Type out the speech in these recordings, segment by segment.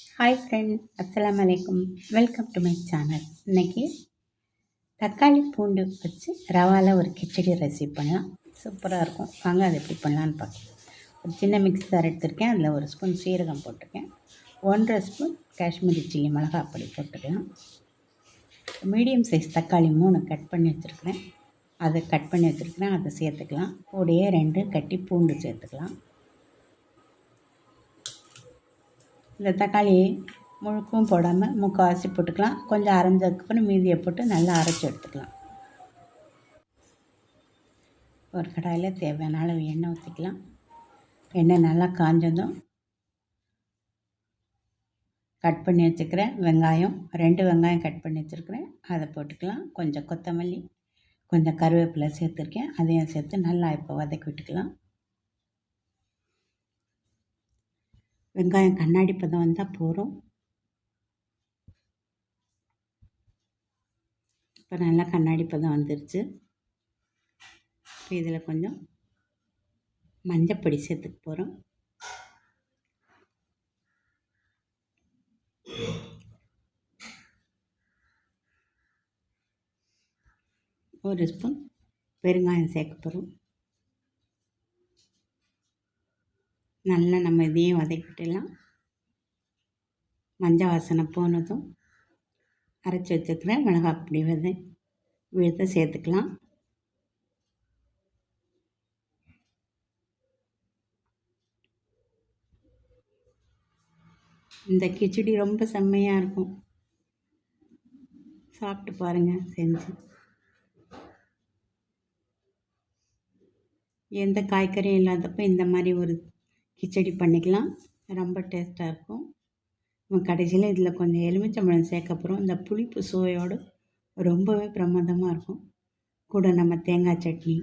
Hi friend அஸ்லாம் அலைக்கும் welcome to my channel இன்னைக்கு தக்காளி பூண்டு வச்சு ரவாவில் ஒரு கிச்சடி ரெசிபி பண்ணலாம். சூப்பராக இருக்கும். வாங்க அதை எப்படி பண்ணலான்னு பார்க்கலாம். ஒரு சின்ன மிக்ஸ் ஜார் எடுத்திருக்கேன். அதில் ஒரு ஸ்பூன் சீரகம் போட்டிருக்கேன். ஒன்றரை ஸ்பூன் காஷ்மீரி சில்லி மிளகா பொடி போட்டுக்கலாம். மீடியம் சைஸ் தக்காளி மூணு கட் பண்ணி வச்சுருக்கிறேன். அதை கட் பண்ணி வச்சுருக்கிறேன். அதை சேர்த்துக்கலாம். கூடயே ரெண்டு கட்டி பூண்டு சேர்த்துக்கலாம். இந்த தக்காளி முழுக்கும் போடாமல் முக்கால்வாசி போட்டுக்கலாம். கொஞ்சம் அரைஞ்சதுக்கப்புறம் மீதியை போட்டு நல்லா அரைச்சி எடுத்துக்கலாம். ஒரு கடாயில் தேவையான அளவு எண்ணெய் ஊற்றிக்கலாம். எண்ணெய் நல்லா காஞ்சதும் கட் பண்ணி வச்சுக்கிறேன். வெங்காயம் ரெண்டு வெங்காயம் கட் பண்ணி வச்சுருக்கிறேன். அதை போட்டுக்கலாம். கொஞ்சம் கொத்தமல்லி கொஞ்சம் கருவேப்பிலை சேர்த்துருக்கேன். அதையும் சேர்த்து நல்லா இப்போ வதக்கி விட்டுக்கலாம். வெங்காயம் கண்ணாடி பதம் வந்தால் போகிறோம் இப்போ நல்லா கண்ணாடி பதம் வந்துருச்சு. இப்போ இதில் கொஞ்சம் மஞ்சப்பொடி சேர்த்துக்க போகிறோம் ஒரு ஸ்பூன் பெருங்காயம் சேர்க்க போகிறோம் நல்லா நம்ம இதையும் வதக்கிட்டுலாம் மஞ்சள் வாசனை போனதும் அரைச்சி வச்சுக்கிறேன் மிளகா பொடி விதை விழுத்த சேர்த்துக்கலாம். இந்த கிச்சடி ரொம்ப செம்மையாக இருக்கும். சாப்பிட்டு பாருங்கள் செஞ்சு. எந்த காய்கறியும் இல்லாதப்போ இந்த மாதிரி ஒரு கிச்சடி பண்ணிக்கலாம். ரொம்ப டேஸ்ட்டாக இருக்கும். நம்ம கடைசியில் இதில் கொஞ்சம் எலுமிச்சம்பழம் சேர்க்கப்புறம் இந்த புளிப்பு சுவையோடு ரொம்பவே பிரமாதமாக இருக்கும். கூட நம்ம தேங்காய் சட்னி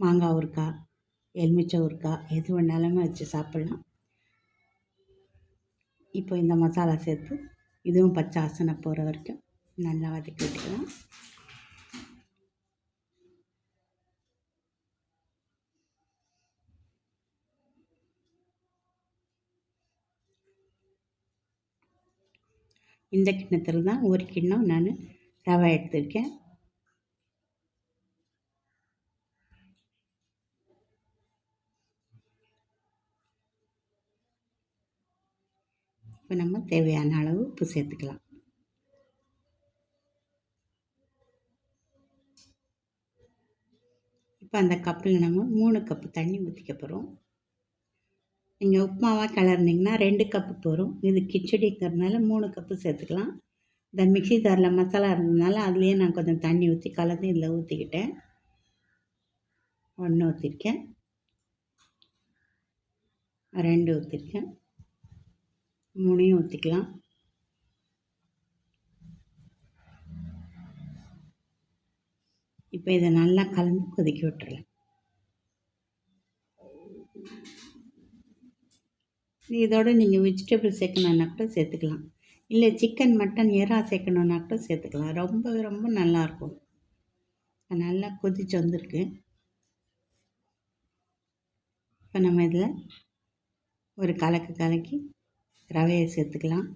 மாங்காய் ஊறுக்காய் எலுமிச்சை ஊறுக்காய் எது வேணாலுமே வச்சு சாப்பிட்லாம். இப்போ இந்த மசாலா சேர்த்து இதுவும் பச்சை ஆசனை போகிற வரைக்கும் நல்லா வதக்கி விட்டுக்கலாம் இந்த கிண்ணத்தில் தான் ஒரு கிண்ணம் நான் ரவை எடுத்திருக்கேன். இப்போ நம்ம தேவையான அளவு உப்பு சேர்த்துக்கலாம். இப்போ அந்த கப்பில் நம்ம மூணு கப்பு தண்ணி ஊற்றிக்க போகிறோம் நீங்கள் உப்புமாவாக கிளறினீங்கன்னா ரெண்டு கப்பு போகும் இது கிச்சடிங்கிறதுனால மூணு கப்பு சேர்த்துக்கலாம். இந்த மிக்சி ஜாரில் மசாலா இருந்ததுனால அதுலேயே நான் கொஞ்சம் தண்ணி ஊற்றி கலந்து இதில் ஊற்றிக்கிட்டேன் ஒன்று ஊற்றிருக்கேன் ரெண்டு ஊற்றிருக்கேன் மூணையும் ஊற்றிக்கலாம் இப்போ இதை நல்லா கலந்து கொதிக்க விட்டுறலாம். இதோடு நீங்கள் வெஜிடபிள் சேர்க்கணுன்னா கூட சேர்த்துக்கலாம். இல்லை சிக்கன் மட்டன் எறா சேர்க்கணுன்னா கூட சேர்த்துக்கலாம். ரொம்ப ரொம்ப நல்லாயிருக்கும் நல்லா கொதிச்சு வந்திருக்கு. இப்போ நம்ம இதில் ஒரு கலக்கு கலக்கி ரவையை சேர்த்துக்கலாம்.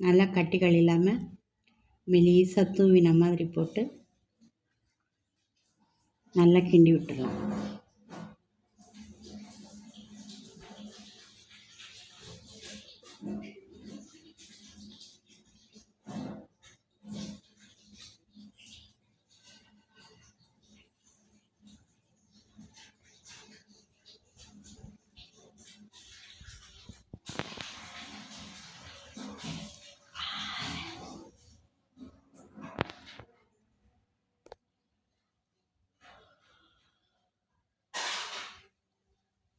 நல்லா கட்டிகள் இல்லாமல் மெலிசாக தூவின மாதிரி போட்டு நல்லா கிண்டி விட்டுடலாம்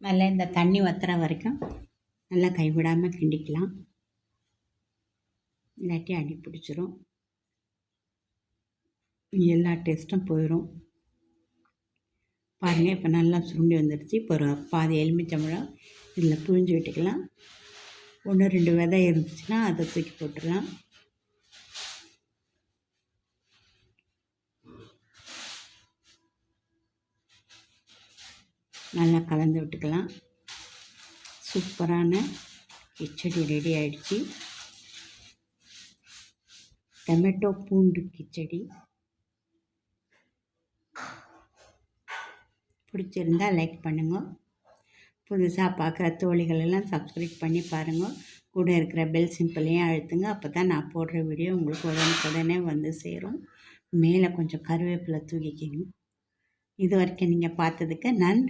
நல்லா இந்த தண்ணி வத்துற வரைக்கும் நல்லா கைவிடாமல் கிண்டிக்கலாம். இல்லாட்டி அடி பிடிச்சிரும். எல்லா டேஸ்ட்டும் போயிடும் பாருங்கள் இப்போ நல்லா சுருண்டி வந்துடுச்சு இப்போ ஒரு பாதி எலுமிச்சம்பழம் இதில் புழிஞ்சு விட்டுக்கலாம். ஒன்று ரெண்டு விதை இருந்துச்சுன்னா அதை தூக்கி போட்டுடலாம். நல்லா கலந்து விட்டுக்கலாம். சூப்பரான கிச்சடி ரெடி ஆயிடுச்சு. டொமேட்டோ பூண்டு கிச்சடி. பிடிச்சிருந்தா லைக் பண்ணுங்க. புதுசாக பார்க்குற தோழிகள் எல்லாம் சப்ஸ்கிரைப் பண்ணி பாருங்கள் கூட இருக்கிற பெல் சிம்பிளையும் அழுத்துங்க. அப்போ தான் நான் போடுற வீடியோ உங்களுக்கு உடனுக்குடனே வந்து சேரும். மேலே கொஞ்சம் கருவேப்பிலை தூக்கிக்கணும் இது வரைக்கும் நீங்கள் பார்த்ததுக்கு நன்றி.